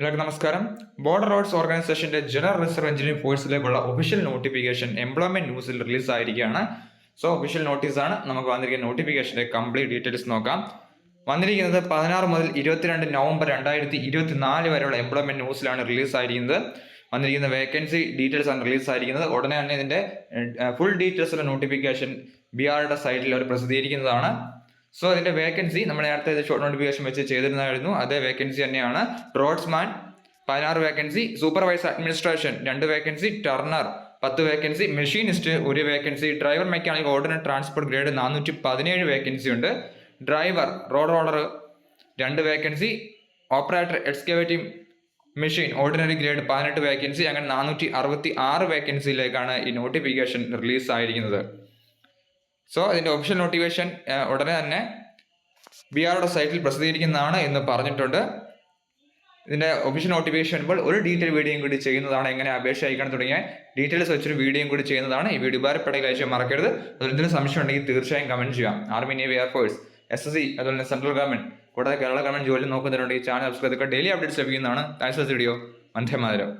എല്ലാവർക്കും നമസ്കാരം. Border roads ഓർഗനൈസേഷന്റെ ജനറൽ റിസർവ് എഞ്ചിനീയറിംഗ് ഫോഴ്സിലേക്കുള്ള ഒഫീഷ്യൽ നോട്ടിഫിക്കേഷൻ എംപ്ലോയ്മെന്റ് ന്യൂസിൽ റിലീസ് ആയിരിക്കുകയാണ് സോ ഒഫീഷ്യൽ നോട്ടീസ് ആണ്. നമുക്ക് വന്നിരിക്കുന്ന നോട്ടിഫിക്കേഷന്റെ കംപ്ലീറ്റ് ഡീറ്റെയിൽസ് നോക്കാം. വന്നിരിക്കുന്നത് പതിനാറ് മുതൽ ഇരുപത്തിരണ്ട് നവംബർ രണ്ടായിരത്തി ഇരുപത്തി നാല് വരെയുള്ള എംപ്ലോയ്മെന്റ് ന്യൂസിലാണ് റിലീസ് ആയിരിക്കുന്നത് വന്നിരിക്കുന്ന വേക്കൻസി ഡീറ്റെയിൽസ് ആണ് റിലീസ് ആയിരിക്കുന്നത് ഉടനെ തന്നെ ഇതിന്റെ ഫുൾ ഡീറ്റെയിൽസ് നോട്ടിഫിക്കേഷൻ ബി ആറുടെ സൈറ്റിൽ അവർ പ്രസിദ്ധീകരിക്കുന്നതാണ്. സോ അതിന്റെ വേക്കൻസി നമ്മൾ നേരത്തെ ഷോർട്ട് നോട്ടിഫിക്കേഷൻ വെച്ച് ചെയ്തിരുന്നായിരുന്നു അതേ വേക്കൻസി തന്നെയാണ്. റോഡ്സ്മാൻ പതിനാറ് വേക്കൻസി സൂപ്പർവൈസർ അഡ്മിനിസ്ട്രേഷൻ രണ്ട് വേക്കൻസി ടർണർ പത്ത് വേക്കൻസി മെഷീനിസ്റ്റ് ഒരു vacancy driver mechanic ordinary transport grade നാനൂറ്റി പതിനേഴ് വേക്കൻസി ഉണ്ട്. ഡ്രൈവർ റോഡ് റോളർ രണ്ട് vacancy operator excavative machine ordinary grade പതിനെട്ട് വേക്കൻസി അങ്ങനെ നാനൂറ്റി അറുപത്തി ആറ് വേക്കൻസിയിലേക്കാണ് ഈ നോട്ടിഫിക്കേഷൻ റിലീസ് ആയിരിക്കുന്നത്. സോ അതിന്റെ ഒഫീഷ്യൽ നോട്ടിഫിക്കേഷൻ ഉടനെ തന്നെ ബി ആറുടെ സൈറ്റിൽ പ്രസിദ്ധീകരിക്കുന്നതാണ് എന്ന് പറഞ്ഞിട്ടുണ്ട്. ഇതിന്റെ ഒഫീഷ്യൽ നോട്ടിഫിക്കേഷൻ വരുമ്പോൾ ഒരു ഡീറ്റെയിൽ വീഡിയോയും കൂടി ചെയ്യുന്നതാണ്. എങ്ങനെ അപേക്ഷ അയക്കണം തുടങ്ങിയ ഡീറ്റെയിൽസ് വെച്ചൊരു വീഡിയോയും കൂടി ചെയ്യുന്നതാണ്. ഈ വീഡിയോ ഉപകാരപ്പെട്ട കാഴ്ച മറക്കരുത്. അതുപോലെ എന്തെങ്കിലും സംശയം ഉണ്ടെങ്കിൽ തീർച്ചയായും കമന്റ് ചെയ്യാം. Army navy air force S S C അതുപോലെ തന്നെ സെൻട്രൽ ഗവൺമെന്റ് കൂടാതെ കേരള ഗവൺമെന്റ് ജോലി നോക്കുന്നതിനുണ്ടെങ്കിൽ ചാനൽ സബ്സ്ക്രൈബ് ചെയ്യുക ഡെയിലി അപ്ഡേറ്റ്സ് ലഭിക്കുന്നതാണ്. Thanks video Vande Mataram.